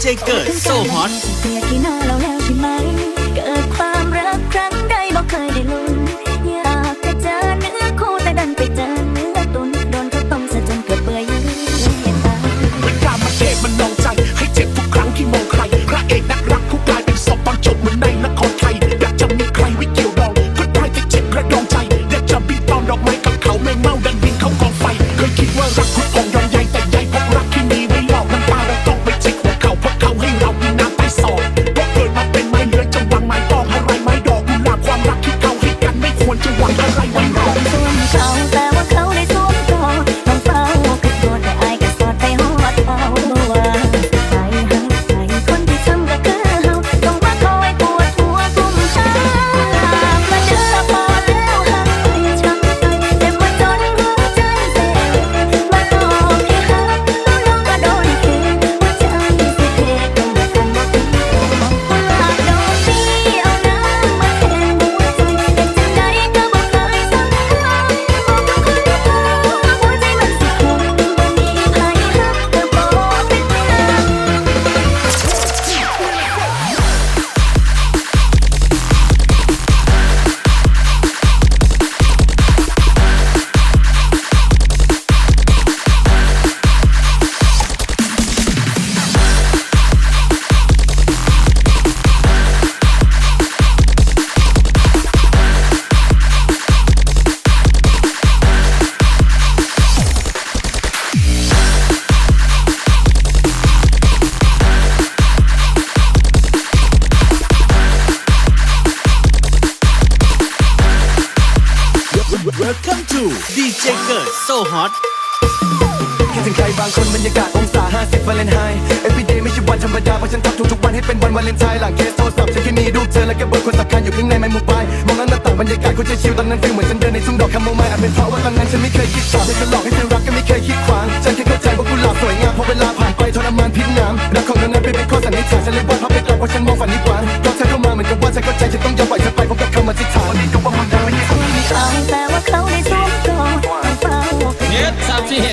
เจเกิดโซฮอต ดีเจเกิดโซฮอตคิดถึงใครบางคนบรรยากาศองศา50วาเลนไทน์ everyday ไม่ใช่วันธรรมดาเพราะฉันทำทุกๆวันให้เป็นวันวาเลนไทน์หลังเคสโทรศัพท์ฉันแค่มีรูปเธอและก็เบอร์คนสำคัญอยู่ข้างในไมโมบายมองแล้วหน้าต่างบรรยากาศคนจะชิลตอนนั้นฟีลเหมือนฉันเดินในทุ่งดอกคาโมไมล์อาจเป็นเพราะว่าตอนนั้นฉันไม่เคยคิดต่อให้เธอหลอกให้เธอรักก็ไม่เคยคิดขวางฉันแค่เข้าใจว่ากุหลาบสวยงามพอเวลาผ่านไปทรมานพิษน้ำรักของนั้นนั้นเป็นข้อสันนิษฐานฉันเลยว่าเขาไปกลับเพราะฉันมองฝันนี้กว้าใจ I'll.